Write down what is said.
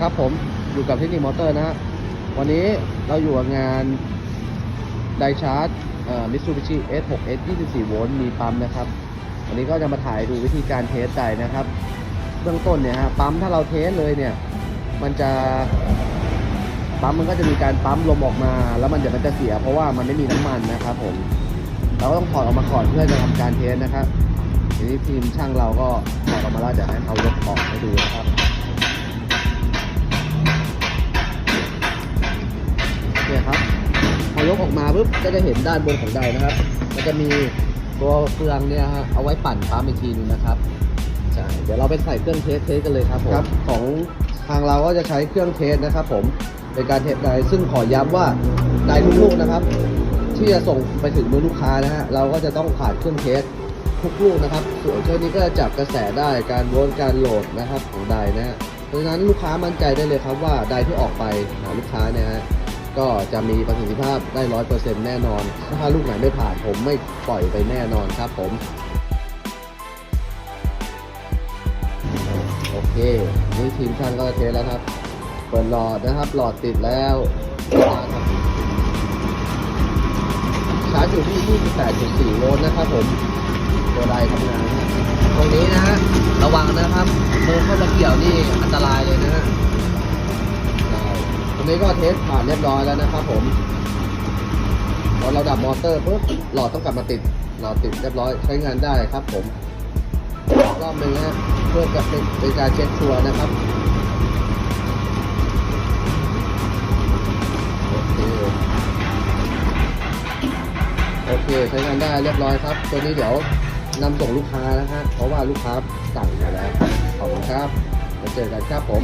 ครับผมอยู่กับเทคนิคมอเตอร์นะฮะวันนี้เราอยู่กับงานไดชาร์จมิตซูบิชิ S6S 24โวลต์มีปั๊มนะครับ วันนี้ก็จะมาถ่ายดูวิธีการเทสไดนะครับ เบื้องต้นเนี่ยฮะปั๊มถ้าเราเทสเลยเนี่ย มันจะปั๊มมันก็จะมีการปั๊มลมออกมา แล้วมันเดี๋ยวมันจะเสีย เพราะว่ามันไม่มีน้ำมันนะครับผมเราก็ต้องถอดออกมาก่อนเพื่อจะทำการเทสนะครับทีนี้ทีมช่างเราก็ถอดออกมา อยกออกมาปุ๊บก็จะเห็นด้านบนของไดนะครับ มันจะมีตัวเฟืองเนี่ยฮะเอาไว้ปั่นปั๊มอีกทีนึงนะครับใช่เดี๋ยวเราไปใส่เครื่องเทสเทสกันเลยครับผมครับของทางเราก็จะใช้เครื่องเทสนะครับ ผมในการเทสไดซึ่งขอย้ำว่าไดทุกลูกนะครับ ที่จะส่งไปถึงมือลูกค้านะฮะเราก็จะต้องผ่านเครื่องเทสทุกลูกนะครับ ส่วนเครื่องนี้ก็จะจับกระแสได้การโวลต์การโหลดนะครับของไดนะฮะเพราะฉะนั้นลูกค้ามั่นใจได้เลยครับว่าไดที่ออกไปหาลูกค้าเนี่ยฮะ ก็จะมีประสิทธิภาพได้ร้อยเปอร์เซ็นต์แน่นอน ถ้าลูกไหนไม่ผ่านผมไม่ปล่อยไปแน่นอนครับผม โอเค นี่ทีมช่างก็เทสแล้วครับ เปิดหลอดนะครับ หลอดติดแล้วชาร์จอยู่ที่ 28.4 โวลต์นะครับผมตัวใดทำงาน ตรงนี้นะฮะ ระวังนะครับมือเข้ามาเกี่ยวนี่อันตรายเลยนะ นี้ก็เทสผ่านเรียบร้อยแล้วนะครับผมพอเราดับมอเตอร์ปุ๊บหลอดต้องกลับมาติดหลอดติดเรียบร้อยใช้งานได้ครับผมรอบหนึ่งนะเพื่อจะเป็นเป็นการเช็คชัวร์นะครับโอเคโอเคใช้งานได้เรียบร้อยครับ ตัวนี้เดี๋ยวนำส่งลูกค้านะฮะเพราะว่าลูกค้าสั่งมาแล้วขอบคุณครับมาเจอกันครับผม